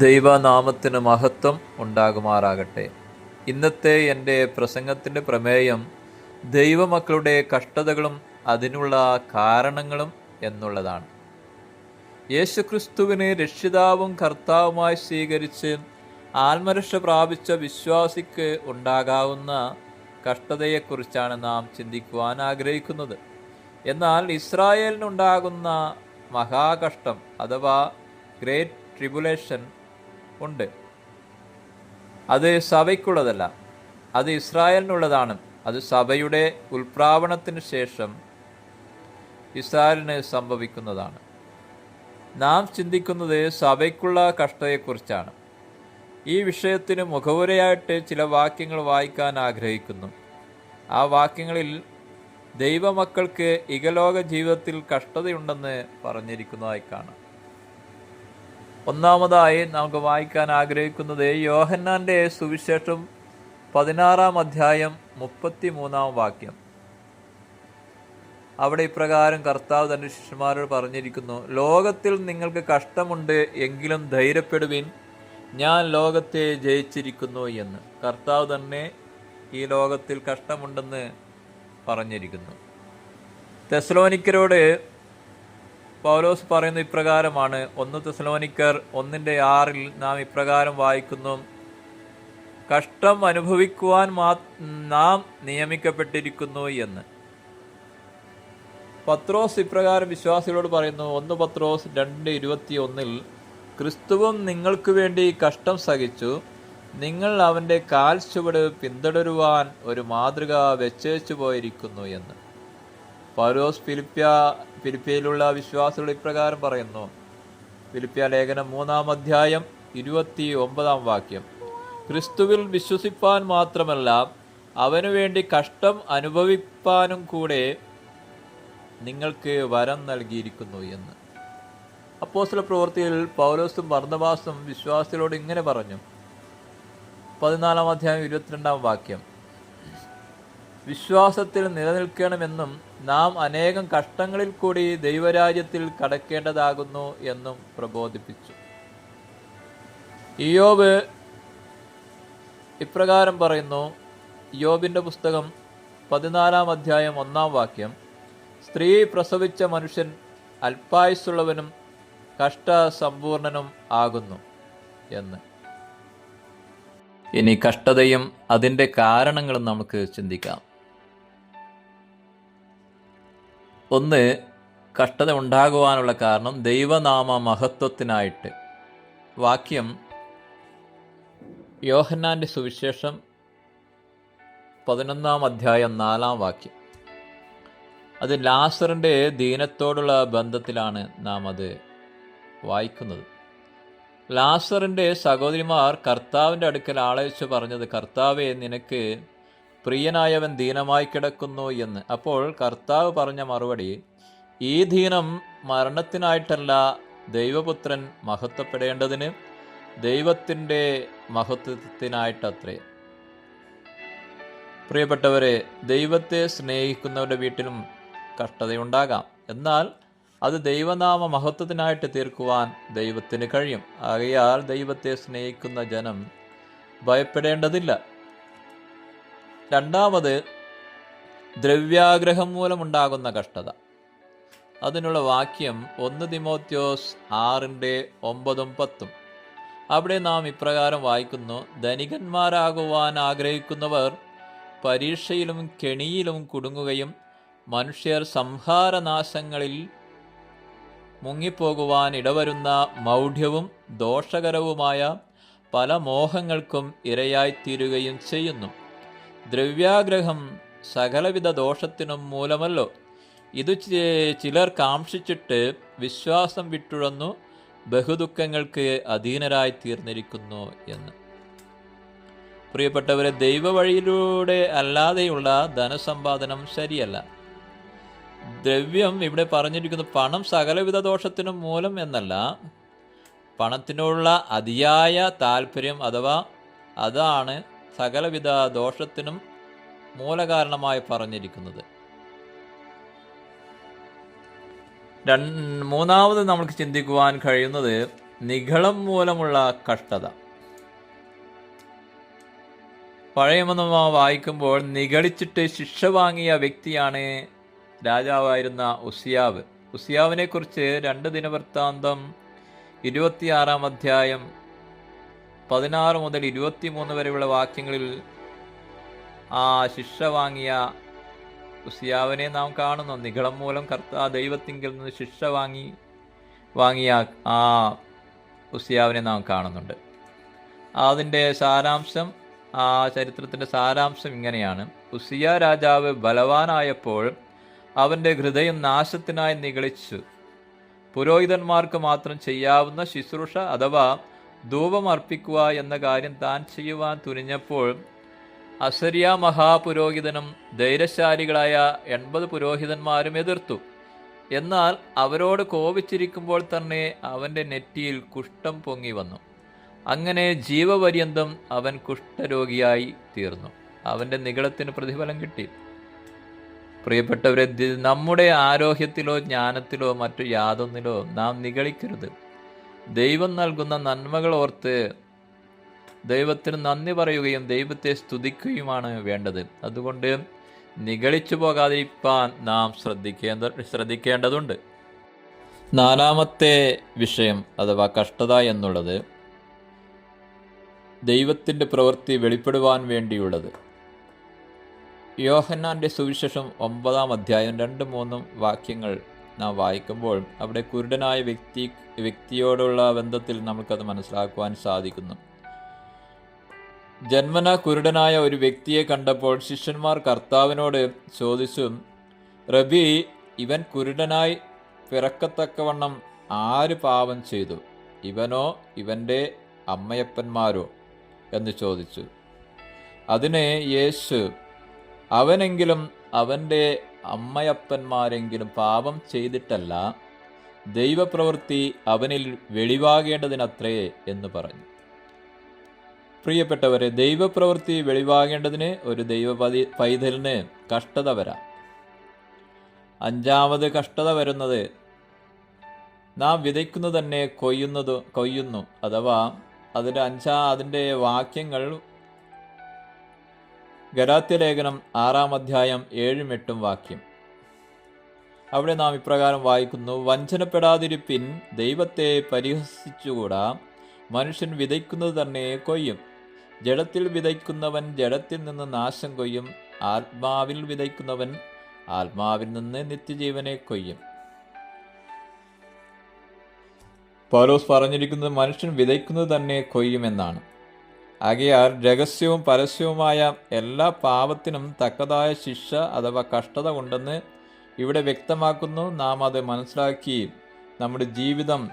ദൈവനാമത്തിന് മഹത്വം ഉണ്ടാകുമാറാകട്ടെ. ഇന്നത്തെ എന്റെ പ്രസംഗത്തിന്റെ പ്രമേയം ദൈവമക്കളുടെ കഷ്ടതകളും അതിനുള്ള കാരണങ്ങളും എന്നുള്ളതാണ്. യേശുക്രിസ്തുവിനെ രക്ഷിതാവും കർത്താവുമായി സ്വീകരിച്ച് ആത്മരക്ഷ പ്രാപിച്ച വിശ്വാസിക്ക് ഉണ്ടാകാവുന്ന കഷ്ടതയെക്കുറിച്ചാണ് നാം ചിന്തിക്കുവാൻ ആഗ്രഹിക്കുന്നത്. എന്നാൽ ഇസ്രായേലിനുണ്ടാകുന്ന മഹാകഷ്ടം അഥവാ ഗ്രേറ്റ് ട്രിബുലേഷൻ ഉണ്ട്. അത് സഭയ്ക്കുള്ളതല്ല അത് ഇസ്രായേലിനുള്ളതാണ്. അത് സഭയുടെ ഉൽപ്രാവണത്തിന് ശേഷം ഇസ്രായേലിന് സംഭവിക്കുന്നതാണ്. നാം ചിന്തിക്കുന്നത് സഭയ്ക്കുള്ള കഷ്ടതയെക്കുറിച്ചാണ്. ഈ വിഷയത്തിന് മുഖവുരയായിട്ട് ചില വാക്യങ്ങൾ വായിക്കാൻ ആഗ്രഹിക്കുന്നു. ആ വാക്യങ്ങളിൽ ദൈവമക്കൾക്ക് ഇകലോക ജീവിതത്തിൽ കഷ്ടതയുണ്ടെന്ന് പറഞ്ഞിരിക്കുന്നതായി കാണാം. ഒന്നാമതായി നമുക്ക് വായിക്കാൻ ആഗ്രഹിക്കുന്നത് യോഹന്നാന്റെ സുവിശേഷം പതിനാറാം അധ്യായം മുപ്പത്തി മൂന്നാം വാക്യം. അവിടെ ഇപ്രകാരം കർത്താവ് തന്റെ ശിഷ്യന്മാരോട് പറഞ്ഞിരിക്കുന്നു ലോകത്തിൽ നിങ്ങൾക്ക് കഷ്ടമുണ്ട് എങ്കിലും ധൈര്യപ്പെടുവിൻ ഞാൻ ലോകത്തെ ജയിച്ചിരിക്കുന്നു എന്ന്. കർത്താവ് തന്നെ ഈ ലോകത്തിൽ കഷ്ടമുണ്ടെന്ന് പറഞ്ഞിരിക്കുന്നു. തെസ്ലോനിക്കരോട് പൗലോസ് പറയുന്ന ഇപ്രകാരമാണ്. ഒന്ന് തെസ്ലോനിക്കർ ഒന്നിന്റെ ആറിൽ നാം ഇപ്രകാരം വായിക്കുന്നു. കഷ്ടം അനുഭവിക്കുവാൻ മാ നാം നിയമിക്കപ്പെട്ടിരിക്കുന്നു എന്ന്. പത്രോസ് ഇപ്രകാരം വിശ്വാസികളോട് പറയുന്നു ഒന്ന് പത്രോസ് രണ്ട് ഇരുപത്തി ഒന്നിൽ ക്രിസ്തുവും നിങ്ങൾക്ക് വേണ്ടി കഷ്ടം സഹിച്ചു. നിങ്ങൾ അവന്റെ കാൽ ചുവട് പിന്തുടരുവാൻ ഒരു മാതൃക വെച്ചേച്ചു പോയിരിക്കുന്നു എന്ന്. പൗലോസ് ഫിലിപ്പ്യ ഫിലിപ്പിയയിലുള്ള വിശ്വാസികൾ ഇപ്രകാരം പറയുന്നു. ഫിലിപ്പിയ ലേഖനം മൂന്നാം അധ്യായം ഇരുപത്തി ഒമ്പതാം വാക്യം. ക്രിസ്തുവിൽ വിശ്വസിപ്പാൻ മാത്രമല്ല അവനു വേണ്ടി കഷ്ടം അനുഭവിപ്പാനും കൂടെ നിങ്ങൾക്ക് വരം നൽകിയിരിക്കുന്നു എന്ന്. അപ്പോസ്തല പ്രവൃത്തിയിൽ പൗലോസും ഭർണബാസും വിശ്വാസികളോട് ഇങ്ങനെ പറഞ്ഞു. പതിനാലാം അധ്യായം ഇരുപത്തിരണ്ടാം വാക്യം. വിശ്വാസത്തിൽ നിലനിൽക്കണമെന്നും നാം അനേകം കഷ്ടങ്ങളിൽ കൂടി ദൈവരാജ്യത്തിൽ കടക്കേണ്ടതാകുന്നു എന്നും പ്രബോധിപ്പിച്ചു. ഇയോബ് ഇപ്രകാരം പറയുന്നു യോബിന്റെ പുസ്തകം പതിനാലാം അധ്യായം ഒന്നാം വാക്യം സ്ത്രീ പ്രസവിച്ച മനുഷ്യൻ അല്പായുസുള്ളവനും കഷ്ടസമ്പൂർണനും ആകുന്നു എന്ന്. ഇനി കഷ്ടതയും അതിന്റെ കാരണങ്ങളും നമുക്ക് ചിന്തിക്കാം. ഒന്ന് കഷ്ടത ഉണ്ടാകുവാനുള്ള കാരണം ദൈവനാമ മഹത്വത്തിനായിട്ട്. വാക്യം യോഹന്നാന്റെ സുവിശേഷം പതിനൊന്നാം അധ്യായം നാലാം വാക്യം. അത് ലാസറിന്റെ ദീനത്തോടുള്ള ബന്ധത്തിലാണ് നാം അത് വായിക്കുന്നത്. ലാസറിന്റെ സഹോദരിമാർ കർത്താവിന്റെ അടുക്കൽ ആളയച്ച് പറഞ്ഞത് കർത്താവെ നിനക്ക് പ്രിയനായവൻ ദീനമായി കിടക്കുന്നു എന്ന്. അപ്പോൾ കർത്താവ് പറഞ്ഞ മറുപടി ഈ ദീനം മരണത്തിനായിട്ടല്ല ദൈവപുത്രൻ മഹത്വപ്പെടേണ്ടതിന് ദൈവത്തിന്റെ മഹത്വത്തിനായിട്ടത്രേ. പ്രിയപ്പെട്ടവരെ ദൈവത്തെ സ്നേഹിക്കുന്നവരുടെ വീട്ടിലും കഷ്ടതയുണ്ടാകാം. എന്നാൽ അത് ദൈവനാമ മഹത്വത്തിനായിട്ട് തീർക്കുവാൻ ദൈവത്തിന് കഴിയും. ആകയാൽ ദൈവത്തെ സ്നേഹിക്കുന്ന ജനം ഭയപ്പെടേണ്ടതില്ല. രണ്ടാമത് ദ്രവ്യാഗ്രഹം മൂലമുണ്ടാകുന്ന കഷ്ടത. അതിനുള്ള വാക്യം ഒന്ന് തിമോത്യോസ് ആറിന്റെ ഒമ്പതും പത്തും. അവിടെ നാം ഇപ്രകാരം വായിക്കുന്നു ധനികന്മാരാകുവാൻ ആഗ്രഹിക്കുന്നവർ പരീക്ഷയിലും കെണിയിലും കുടുങ്ങുകയും മനുഷ്യർ സംഹാരനാശങ്ങളിൽ മുങ്ങിപ്പോകുവാൻ ഇടവരുന്ന മൗഢ്യവും ദോഷകരവുമായ പല മോഹങ്ങൾക്കും ഇരയായിത്തീരുകയും ചെയ്യുന്നു. ദ്രവ്യാഗ്രഹം സകലവിധ ദോഷത്തിനും മൂലമല്ലോ. ഇത് ചിലർ കാംക്ഷിച്ചിട്ട് വിശ്വാസം വിട്ടുഴന്നു ബഹുദുഃഖങ്ങൾക്ക് അധീനരായി തീർന്നിരിക്കുന്നു എന്ന്. പ്രിയപ്പെട്ടവരെ ദൈവവഴിയിലൂടെ അല്ലാതെയുള്ള ധനസമ്പാദനം ശരിയല്ല. ദ്രവ്യം ഇവിടെ പറഞ്ഞിരിക്കുന്നു പണം സകലവിധ ദോഷത്തിനും മൂലം എന്നല്ല. പണത്തിനുള്ള അതിയായ താല്പര്യം അഥവാ അതാണ് സകലവിധ ദോഷത്തിനും മൂലകാരണമായി പറഞ്ഞിരിക്കുന്നത്. മൂന്നാമത് നമുക്ക് ചിന്തിക്കുവാൻ കഴിയുന്നത് നിഗളം മൂലമുള്ള കഷ്ടത. പഴയ നിയമം വായിക്കുമ്പോൾ നിഗളിച്ചിട്ട് ശിക്ഷ വാങ്ങിയ വ്യക്തിയാണ് രാജാവായിരുന്ന ഉസിയാവ്. ഉസിയാവിനെ കുറിച്ച് രണ്ട് ദിനവൃത്താന്തം ഇരുപത്തിയാറാം അധ്യായം പതിനാറ് മുതൽ ഇരുപത്തിമൂന്ന് വരെയുള്ള വാക്യങ്ങളിൽ ആ ശിക്ഷ വാങ്ങിയ ഉസിയാവിനെ നാം കാണുന്നു. നിഗളം മൂലം കർത്താ ദൈവത്തിങ്കിൽ നിന്ന് ശിക്ഷ വാങ്ങി വാങ്ങിയ ആ ഉസിയാവിനെ നാം കാണുന്നുണ്ട്. അതിന്റെ സാരാംശം ആ ചരിത്രത്തിന്റെ സാരാംശം ഇങ്ങനെയാണ്. ഉസിയ രാജാവ് ബലവാനായപ്പോൾ അവന്റെ ഹൃദയം നാശത്തിനായി നിഗളിച്ചു. പുരോഹിതന്മാർക്ക് മാത്രം ചെയ്യാവുന്ന ശുശ്രൂഷ അഥവാ ധൂപം അർപ്പിക്കുക എന്ന കാര്യം താൻ ചെയ്യുവാൻ തുനിഞ്ഞപ്പോൾ അസരിയ മഹാപുരോഹിതനും ധൈര്യശാലികളായ എൺപത് പുരോഹിതന്മാരും എതിർത്തു. എന്നാൽ അവരോട് കോപിച്ചിരിക്കുമ്പോൾ തന്നെ അവന്റെ നെറ്റിയിൽ കുഷ്ഠം പൊങ്ങി വന്നു. അങ്ങനെ ജീവപര്യന്തം അവൻ കുഷ്ഠരോഗിയായി തീർന്നു. അവന്റെ നികളത്തിന് പ്രതിഫലം കിട്ടി. പ്രിയപ്പെട്ടവരെ നമ്മുടെ ആരോഗ്യത്തിലോ ജ്ഞാനത്തിലോ മറ്റു യാതൊന്നിലോ നാം നിഗളിക്കരുത്. ദൈവം നൽകുന്ന നന്മകൾ ഓർത്ത് ദൈവത്തിന് നന്ദി പറയുകയും ദൈവത്തെ സ്തുതിക്കുകയുമാണ് വേണ്ടത്. അതുകൊണ്ട് നിഗളിച്ചു പോകാതിരിക്കാൻ നാം ശ്രദ്ധിക്കേണ്ട ശ്രദ്ധിക്കേണ്ടതുണ്ട്. നാലാമത്തെ വിഷയം അഥവാ കഷ്ടത എന്നുള്ളത് ദൈവത്തിന്റെ പ്രവൃത്തി വെളിപ്പെടുവാൻ വേണ്ടിയുള്ളത്. യോഹന്നാന്റെ സുവിശേഷം ഒമ്പതാം അധ്യായം രണ്ട് മൂന്നും വാക്യങ്ങൾ നാം വായിക്കുമ്പോൾ അവിടെ കുരുടനായ വ്യക്തി വ്യക്തിയോടുള്ള ബന്ധത്തിൽ നമുക്കത് മനസ്സിലാക്കുവാൻ സാധിക്കുന്നു. ജന്മന കുരുടനായ ഒരു വ്യക്തിയെ കണ്ടപ്പോൾ ശിഷ്യന്മാർ കർത്താവിനോട് ചോദിച്ചു റബി ഇവൻ കുരുടനായി പിറക്കത്തക്കവണ്ണം ആര് പാപം ചെയ്തു? ഇവനോ ഇവന്റെ അമ്മയപ്പന്മാരോ? എന്ന് ചോദിച്ചു. അതിനെ യേശു അവനെങ്കിലും അവന്റെ അമ്മയപ്പന്മാരെങ്കിലും പാപം ചെയ്തിട്ടല്ല ദൈവപ്രവൃത്തി അവനിൽ വെളിവാകേണ്ടതിനത്രേ എന്ന് പറഞ്ഞു. പ്രിയപ്പെട്ടവരെ ദൈവപ്രവൃത്തി വെളിവാകേണ്ടതിന് ഒരു ദൈവ പതി- പൈതലിന് കഷ്ടത വരാം. അഞ്ചാമത് കഷ്ടത വരുന്നത് നാം വിതയ്ക്കുന്നത് തന്നെ കൊയ്യുന്നത് കൊയ്യുന്നു അഥവാ അതിന്റെ അഞ്ചാ അതിന്റെ വാക്യങ്ങൾ ഗലാത്യലേഖനം ആറാം അധ്യായം ഏഴും എട്ടും വാക്യം. അവിടെ നാം ഇപ്രകാരം വായിക്കുന്നു വഞ്ചനപ്പെടാതിരിപ്പിൻ ദൈവത്തെ പരിഹസിച്ചുകൂടാ മനുഷ്യൻ വിതയ്ക്കുന്നത് തന്നെ കൊയ്യും. ജഡത്തിൽ വിതയ്ക്കുന്നവൻ ജഡത്തിൽ നിന്ന് നാശം കൊയ്യും ആത്മാവിൽ വിതയ്ക്കുന്നവൻ ആത്മാവിൽ നിന്ന് നിത്യജീവനെ കൊയ്യും. പൗലോസ് പറഞ്ഞിരിക്കുന്നത് മനുഷ്യൻ വിതയ്ക്കുന്നത് തന്നെ കൊയ്യുമെന്നാണ് ആകയാൽ രഹസ്യവും പരസ്യവുമായ എല്ലാ പാപത്തിനും തക്കതായ ശിക്ഷ അഥവാ കഷ്ടത ഉണ്ടെന്ന് ഇവിടെ വ്യക്തമാക്കുന്നു. നാം അത് മനസ്സിലാക്കി നമ്മുടെ ജീവിതം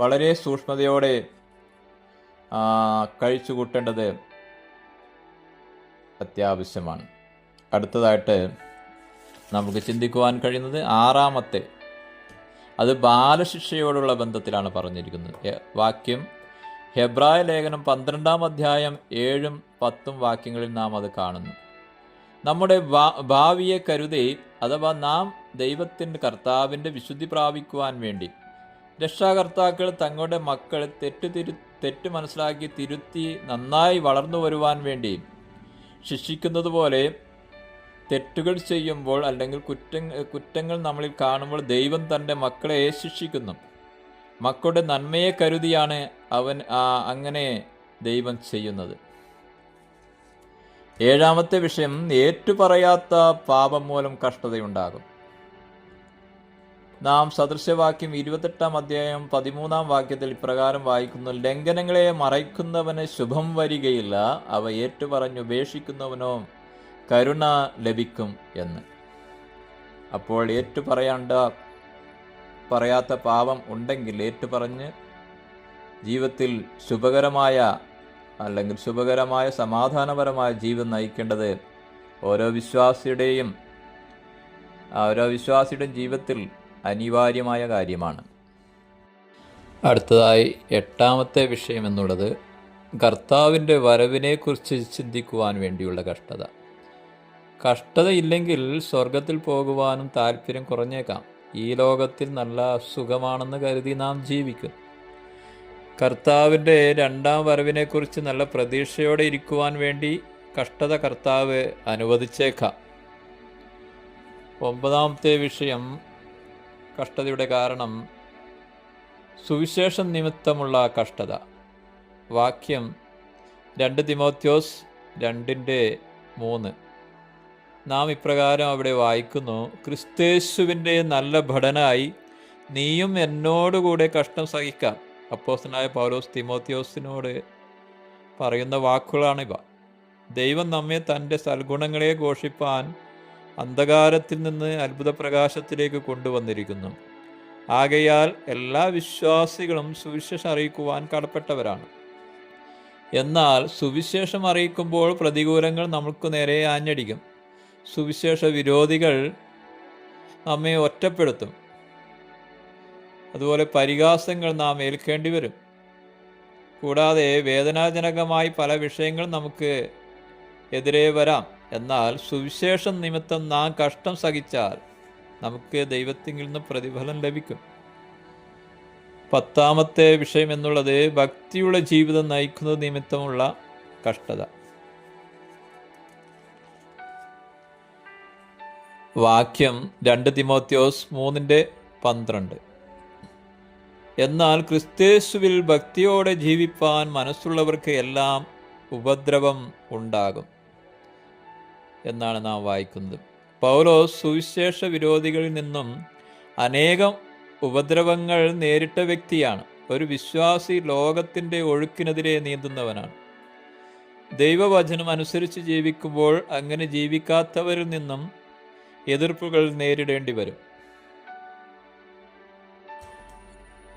വളരെ സൂക്ഷ്മതയോടെ കഴിച്ചു കൂട്ടേണ്ടത് അത്യാവശ്യമാണ്. അടുത്തതായിട്ട് നമുക്ക് ചിന്തിക്കുവാൻ കഴിയുന്നത് ആറാമത്തെ അത് ബാലശിക്ഷയോടുള്ള ബന്ധത്തിലാണ് പറഞ്ഞിരിക്കുന്നത്. വാക്യം ഹെബ്രായ ലേഖനം പന്ത്രണ്ടാം അധ്യായം ഏഴും പത്തും വാക്യങ്ങളിൽ നാം അത് കാണുന്നു. നമ്മുടെ ഭാവിയെ കരുതി അഥവാ നാം ദൈവത്തിന്റെ കർത്താവിന്റെ വിശുദ്ധി പ്രാപിക്കുവാൻ വേണ്ടി രക്ഷാകർത്താക്കൾ തങ്ങളുടെ മക്കൾ തെറ്റു തിരു തെറ്റ് മനസ്സിലാക്കി തിരുത്തി നന്നായി വളർന്നു വരുവാൻ വേണ്ടി ശിക്ഷിക്കുന്നത് പോലെ തെറ്റുകൾ ചെയ്യുമ്പോൾ അല്ലെങ്കിൽ കുറ്റ കുറ്റങ്ങൾ നമ്മളിൽ കാണുമ്പോൾ ദൈവം തന്റെ മക്കളെ ശിക്ഷിക്കുന്നു. മക്കളുടെ നന്മയെ കരുതിയാണ് അവൻ ആ അങ്ങനെ ദൈവം ചെയ്യുന്നത്. ഏഴാമത്തെ വിഷയം ഏറ്റുപറയാത്ത പാപം മൂലം കഷ്ടതയുണ്ടാകും. നാം സദൃശവാക്യം ഇരുപത്തെട്ടാം അധ്യായം പതിമൂന്നാം വാക്യത്തിൽ ഇപ്രകാരം വായിക്കുന്നു ലംഘനങ്ങളെ മറയ്ക്കുന്നവന് ശുഭം വരികയില്ല അവ ഏറ്റുപറഞ്ഞുപേക്ഷിക്കുന്നവനോ കരുണ ലഭിക്കും എന്ന്. അപ്പോൾ ഏറ്റുപറയാണ്ട പറയാത്ത പാപം ഉണ്ടെങ്കിൽ ഏറ്റുപറഞ്ഞ് ജീവിതത്തിൽ ശുഭകരമായ അല്ലെങ്കിൽ ശുഭകരമായ സമാധാനപരമായ ജീവിതം നയിക്കേണ്ടത് ഓരോ വിശ്വാസിയുടെയും ഓരോ വിശ്വാസിയുടെയും ജീവിതത്തിൽ അനിവാര്യമായ കാര്യമാണ്. അടുത്തതായി എട്ടാമത്തെ വിഷയം എന്നുള്ളത് കർത്താവിന്റെ വരവിനെക്കുറിച്ച് ചിന്തിക്കുവാൻ വേണ്ടിയുള്ള കഷ്ടത. കഷ്ടതയില്ലെങ്കിൽ സ്വർഗത്തിൽ പോകുവാനും താല്പര്യം കുറഞ്ഞേക്കാം. ഈ ലോകത്തിൽ നല്ല സുഖമാണെന്ന് കരുതി നാം ജീവിക്കുന്നു. കർത്താവിന്റെ രണ്ടാം വരവിനെക്കുറിച്ച് നല്ല പ്രതീക്ഷയോടെ ഇരിക്കുവാൻ വേണ്ടി കഷ്ടത കർത്താവ് അനുവദിച്ചേക്കാം. ഒമ്പതാമത്തെ വിഷയം കഷ്ടതയുടെ കാരണം സുവിശേഷം നിമിത്തമുള്ള കഷ്ടത. വാക്യം രണ്ട് തിമോത്യോസ് രണ്ടിന്റെ മൂന്ന്. നാം ഇപ്രകാരം അവിടെ വായിക്കുന്നു ക്രിസ്തേശുവിന്റെ നല്ല ഭടനായി നീയും എന്നോടുകൂടെ കഷ്ടം സഹിക്കാം. അപ്പോസ്റ്റനായ പൗലോസ് തിമോത്തിയോസിനോട് പറയുന്ന വാക്കുകളാണിവ. ദൈവം നമ്മെ തന്റെ സൽഗുണങ്ങളെ ഘോഷിപ്പാൻ അന്ധകാരത്തിൽ നിന്ന് അത്ഭുത പ്രകാശത്തിലേക്ക് കൊണ്ടുവന്നിരിക്കുന്നു. ആകയാൽ എല്ലാ വിശ്വാസികളും സുവിശേഷം അറിയിക്കുവാൻ കടപ്പെട്ടവരാണ്. എന്നാൽ സുവിശേഷം അറിയിക്കുമ്പോൾ പ്രതികൂലങ്ങൾ നമുക്ക് നേരെ ആഞ്ഞടിക്കും. സുവിശേഷ വിരോധികൾ നമ്മെ ഒറ്റപ്പെടുത്തും. അതുപോലെ പരിഹാസങ്ങൾ നാം ഏൽക്കേണ്ടി വരും. കൂടാതെ വേദനാജനകമായി പല വിഷയങ്ങളും നമുക്ക് എതിരെ വരാം. എന്നാൽ സുവിശേഷം നിമിത്തം നാം കഷ്ടം സഹിച്ചാൽ നമുക്ക് ദൈവത്തിൽ നിന്ന് പ്രതിഫലം ലഭിക്കും. പത്താമത്തെ വിഷയം എന്നുള്ളത് ഭക്തിയുള്ള ജീവിതം നയിക്കുന്നത് നിമിത്തമുള്ള കഷ്ടത. വാക്യം രണ്ട് തിമോത്യോസ് മൂന്നിന്റെ പന്ത്രണ്ട്. എന്നാൽ ക്രിസ്തേശുവിൽ ഭക്തിയോടെ ജീവിപ്പാൻ മനസ്സുള്ളവർക്ക് എല്ലാം ഉപദ്രവം ഉണ്ടാകും എന്നാണ് നാം വായിക്കുന്നത്. പൗലോസ് സുവിശേഷ വിരോധികളിൽ നിന്നും അനേകം ഉപദ്രവങ്ങൾ നേരിട്ട വ്യക്തിയാണ്. ഒരു വിശ്വാസി ലോകത്തിന്റെ ഒഴുക്കിനെതിരെ നീന്തുന്നവനാണ്. ദൈവവചനം അനുസരിച്ച് ജീവിക്കുമ്പോൾ അങ്ങനെ ജീവിക്കാത്തവരിൽ നിന്നും എതിർപ്പുകൾ നേരിടേണ്ടി വരും.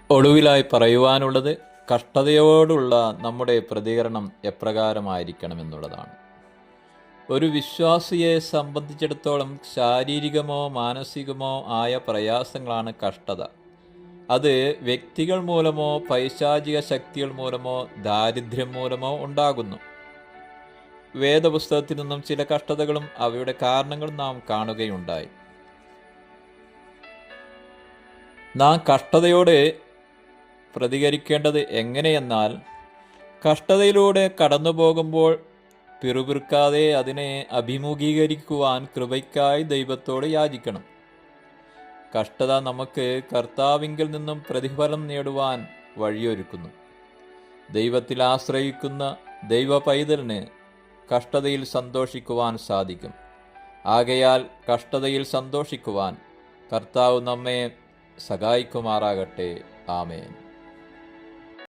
ഒടുവിലായി പറയുവാനുള്ളത് കഷ്ടതയോടുള്ള നമ്മുടെ പ്രതികരണം എപ്രകാരമായിരിക്കണമെന്നുള്ളതാണ്. ഒരു വിശ്വാസിയെ സംബന്ധിച്ചിടത്തോളം ശാരീരികമോ മാനസികമോ ആയ പ്രയാസങ്ങളാണ് കഷ്ടത. അത് വ്യക്തികൾ മൂലമോ പൈശാചിക ശക്തികൾ മൂലമോ ദാരിദ്ര്യം മൂലമോ ഉണ്ടാകുന്നു. വേദപുസ്തകത്തിൽ നിന്നും ചില കഷ്ടതകളും അവയുടെ കാരണങ്ങളും നാം കാണുകയുണ്ടായി. നാം കഷ്ടതയോട് പ്രതികരിക്കേണ്ടത് എങ്ങനെയെന്നാൽ കഷ്ടതയിലൂടെ കടന്നു പോകുമ്പോൾ പിറുപിറുക്കാതെ അതിനെ അഭിമുഖീകരിക്കുവാൻ കൃപയ്ക്കായി ദൈവത്തോട് യാചിക്കണം. കഷ്ടത നമുക്ക് കർത്താവിങ്കിൽ നിന്നും പ്രതിഫലം നേടുവാൻ വഴിയൊരുക്കുന്നു. ദൈവത്തിൽ ആശ്രയിക്കുന്ന ദൈവ പൈതലിന് കഷ്ടതയിൽ സന്തോഷിക്കുവാൻ സാധിക്കും. ആകയാൽ കഷ്ടതയിൽ സന്തോഷിക്കുവാൻ കർത്താവ് നമ്മെ സഹായിക്കുമാറാകട്ടെ. ആമേൻ.